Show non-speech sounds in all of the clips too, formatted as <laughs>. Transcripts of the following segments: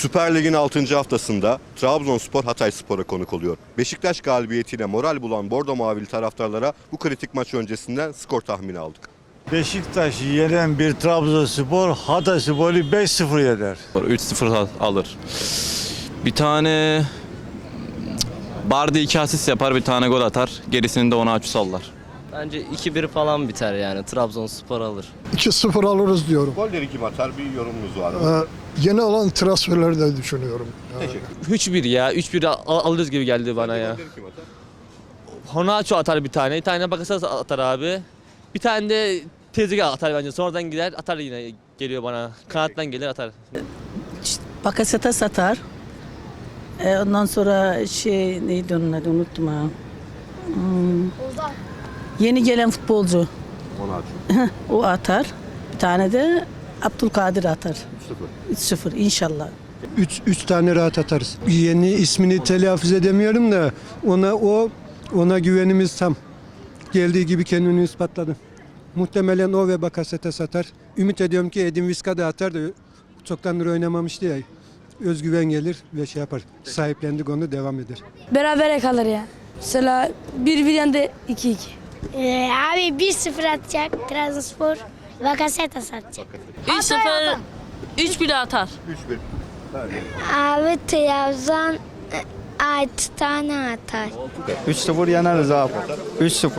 Süper Lig'in 6. haftasında Trabzonspor Hatayspor'a konuk oluyor. Beşiktaş galibiyetiyle moral bulan Bordo Mavili taraftarlara bu kritik maç öncesinden skor tahmini aldık. Beşiktaş'ı yenen bir Trabzonspor Hatayspor'u 5-0 yener. 3-0 al- alır. Bir tane Bardi iki asist yapar, bir tane gol atar. Gerisini de ona açı sallar. Bence 2-1 falan biter yani. Trabzonspor alır. 2-0 alırız diyorum. Golleri kim atar bir yorumunuz var mı? Ee, yeni olan transferleri de düşünüyorum. Yani 3-1 ya. 3-1 al- alırız gibi geldi bana ya. Golleri kim atar? Honaço atar bir tane. Bir tane Bakasas atar abi. Bir tane de tezgah atar bence. Sonradan gider atar yine geliyor bana. Kanattan gelir atar. Pakasete satar. E, ondan sonra şey neydi onun adı unuttum ha. Hmm. Yeni gelen futbolcu. Onu <laughs> O atar. Bir tane de Abdülkadir atar. 3-0 inşallah. 3 3 tane rahat atarız. Yeni ismini telaffuz edemiyorum da ona o ona güvenimiz tam. Geldiği gibi kendini ispatladı. Muhtemelen o ve Bakasete satar. Ümit ediyorum ki Edin Viska da atar da çoktandır oynamamıştı ya. Özgüven gelir ve şey yapar. Sahiplendik onu devam eder. Berabere kalır ya. Mesela 1-1 yendi 2-2. Ee, abi 1-0 atacak Trabzonspor. Vakaseta satacak. 3-0 3 bile atar. 3-1. Abi Trabzon 6 tane atar. 3-0 yeneriz abi. 3-0.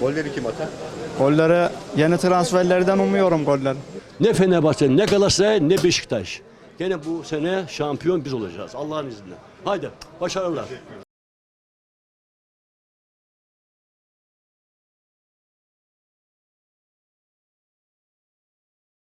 Golleri kim atar? Golleri yeni transferlerden umuyorum golleri. Ne Fenerbahçe, ne Galatasaray, ne Beşiktaş. Gene bu sene şampiyon biz olacağız Allah'ın izniyle. Haydi başarılar.